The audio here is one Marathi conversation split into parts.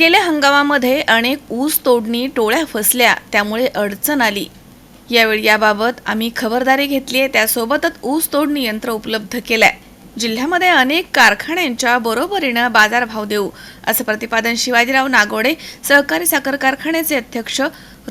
गेल्या हंगामामध्ये अनेक ऊस तोडणी टोळ्या फसल्या त्यामुळे अडचण आली. यावेळी याबाबत आम्ही खबरदारी घेतली आहे त्यासोबतच ऊस तोडणी यंत्र उपलब्ध केलंय. जिल्ह्यामध्ये अनेक कारखान्यांच्या बरोबरीनं बाजारभाव देऊ असं प्रतिपादन शिवाजीराव नागोडे सहकारी साखर कारखान्याचे अध्यक्ष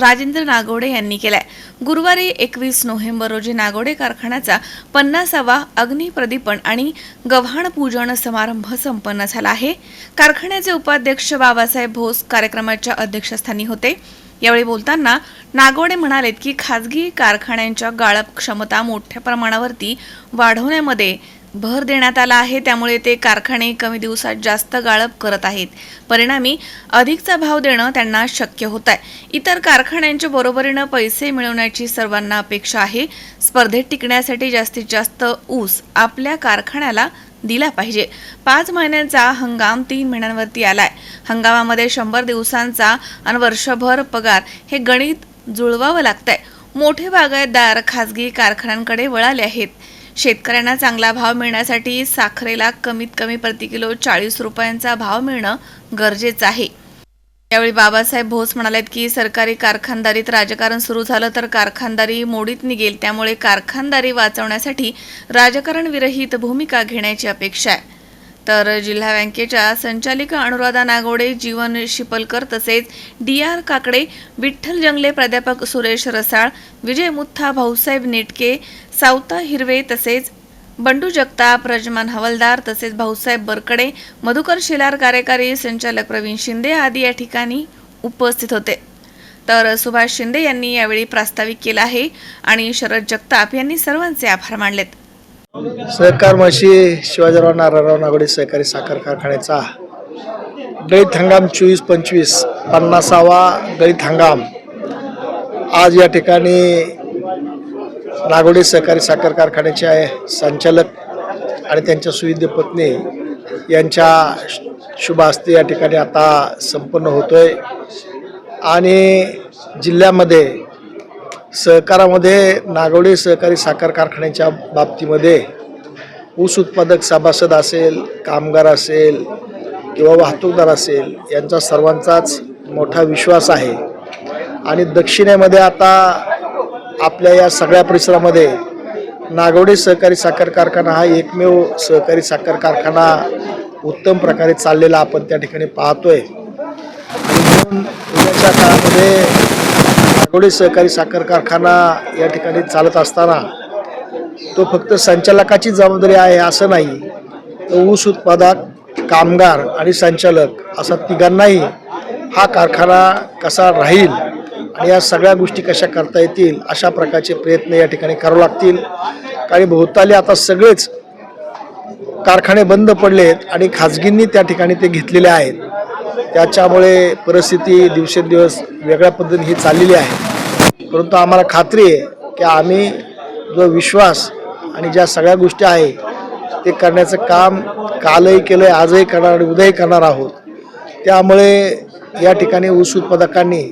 राजेंद्र नागोडे यांनी केलाय. गुरुवारी एकवीस नोव्हेंबर रोजी नागोडे कारखान्याचा पन्नासावा अग्निप्रदीपन आणि गव्हाण पूजन समारंभ संपन्न झाला आहे. कारखान्याचे उपाध्यक्ष बाबासाहेब भोस कार्यक्रमाच्या अध्यक्षस्थानी होते. यावेळी बोलताना नागोडे म्हणालेत की खाजगी कारखान्यांच्या गाळप क्षमता मोठ्या प्रमाणावरती वाढवण्यामध्ये भर देण्यात आला आहे. त्यामुळे ते कारखाने कमी दिवसात जास्त गाळप करत आहेत. परिणामी अधिकचा भाव देणं त्यांना शक्य होत आहे इतर कारखान्यांच्या बरोबरीनं पैसे मिळवण्याची सर्वांना अपेक्षा आहे. स्पर्धेत टिकण्यासाठी जास्तीत जास्त ऊस आपल्या कारखान्याला दिला पाहिजे. पाच महिन्यांचा हंगाम तीन महिन्यांवरती आलाय. हंगामामध्ये शंभर दिवसांचा आणि वर्षभर पगार हे गणित जुळवावं लागतंय. मोठे बागायतदार खासगी कारखान्यांकडे वळाले आहेत. शेतकऱ्यांना चांगला भाव मिळण्यासाठी साखरेला कमीत कमी प्रति किलो चाळीस रुपयांचा भाव मिळणं गरजेचं आहे. यावेळी बाबासाहेब भोस म्हणालेत की सरकारी कारखानदारीत राजकारण सुरू झालं तर कारखानदारी मोडीत निघेल त्यामुळे कारखानदारी वाचवण्यासाठी राजकारण विरहित भूमिका घेण्याची अपेक्षा आहे. तर जिल्हा बँकेच्या संचालिका अनुराधा नागोडे जीवन शिपलकर तसेच डी आर काकडे विठ्ठल जंगले प्राध्यापक सुरेश रसाळ विजय मुथा भाऊसाहेब नेटके सावता हिरवे तसेच बंडू जगताप रजमान हवलदार तसेच भाऊसाहेब बरकडे मधुकर शिलार कार्यकारी संचालक प्रवीण शिंदे आदी या ठिकाणी उपस्थित होते. तर सुभाष शिंदे यांनी यावेळी प्रास्ताविक केला आहे आणि शरद जगताप यांनी सर्वांचे आभार मानलेत. सहकार म्हशी शिवाजीराव नारायणराव नागोडे सहकारी साखर कारखान्याचा. गळीत हंगाम चोवीस पंचवीस पन्नासावा गळीत हंगाम. आज या ठिकाणी नागोडे सहकारी साखर कारखान्याचे आहे संचालक आणि त्यांच्या सुविध पत्नी यांच्या शुभ हस्ते या ठिकाणी आता संपन्न होतोय. आणि जिल्ह्यामध्ये सहकारामध्ये नागवडे सहकारी साखर कारखान्याच्या बाबतीमध्ये ऊस उत्पादक सभासद असेल कामगार असेल किंवा वाहतूकदार असेल यांचा सर्वांचाच मोठा विश्वास आहे. आणि दक्षिणेमध्ये आता आपल्या या सगळ्या परिसरामध्ये नागवडे सहकारी साखर कारखाना हा एकमेव सहकारी साखर कारखाना उत्तम प्रकारे चाललेला आपण त्या ठिकाणी पाहतोय. आणि म्हणून उद्याच्या काळामध्ये नागोडे सहकारी साखर कारखाना या ठिकाणी चालत असताना तो फक्त संचालकाची जबाबदारी आहे असं नाही. तर ऊस उत्पादक कामगार आणि संचालक असा तिघांनाही हा कारखाना कसा राहील आणि या सगळ्या गोष्टी कशा करता येतील अशा प्रकारचे प्रयत्न या ठिकाणी करावे लागतील. कारण भोवताली आता सगळेच कारखाने बंद पडलेत आणि खाजगींनी त्या ठिकाणी ते घेतलेले आहेत. त्याच्यामुळे परिस्थिती दिवसेंदिवस वेगळ्या पद्धतीने ही चाललेली आहे. परंतु आम्हाला खात्री आहे की आम्ही जो विश्वास आणि ज्या सगळ्या गोष्टी आहे ते करण्याचं काम कालही केलं आहे आजही करणार आणि उद्याही करणार आहोत. त्यामुळे या ठिकाणी ऊस उत्पादकांनी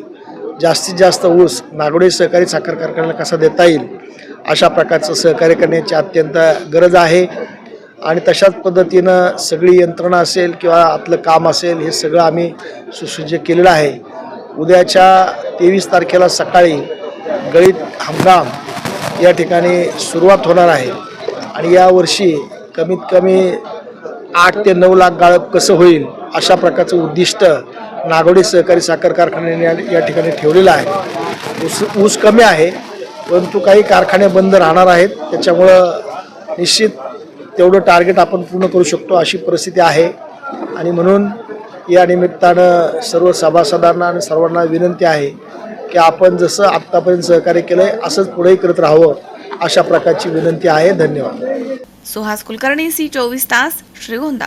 जास्तीत जास्त ऊस नागोडे सहकारी साखर कारखान्याला कसा देता येईल अशा प्रकारचं सहकार्य करण्याची अत्यंत गरज आहे. आणि तशाच पद्धतीनं सगळी यंत्रणा असेल किंवा आतलं काम असेल हे सगळं आम्ही सुसज्ज केलेलं आहे. उद्याच्या तेवीस तारखेला सकाळी गळीत हंगाम या ठिकाणी सुरुवात होणार आहे. आणि यावर्षी कमीत कमी आठ ते नऊ लाख गाळप कसं होईल अशा प्रकारचं उद्दिष्ट नागोडी सहकारी साखर कारखान्याने या- या ठिकाणी ठेवलेलं आहे. ऊस ऊस कमी आहे परंतु काही कारखाने बंद राहणार आहेत. त्याच्यामुळं निश्चित तेवढं टार्गेट आपण पूर्ण करू शकतो अशी परिस्थिती आहे. आणि म्हणून या निमित्तानं सर्व सभासदांना आणि सर्वांना विनंती आहे की आपण जसं आत्तापर्यंत सहकार्य केलं आहे असंच पुढेही करत राहावं अशा प्रकारची विनंती आहे. धन्यवाद. सुहास कुलकर्णी सी चोवीस तास श्रीगोंदा.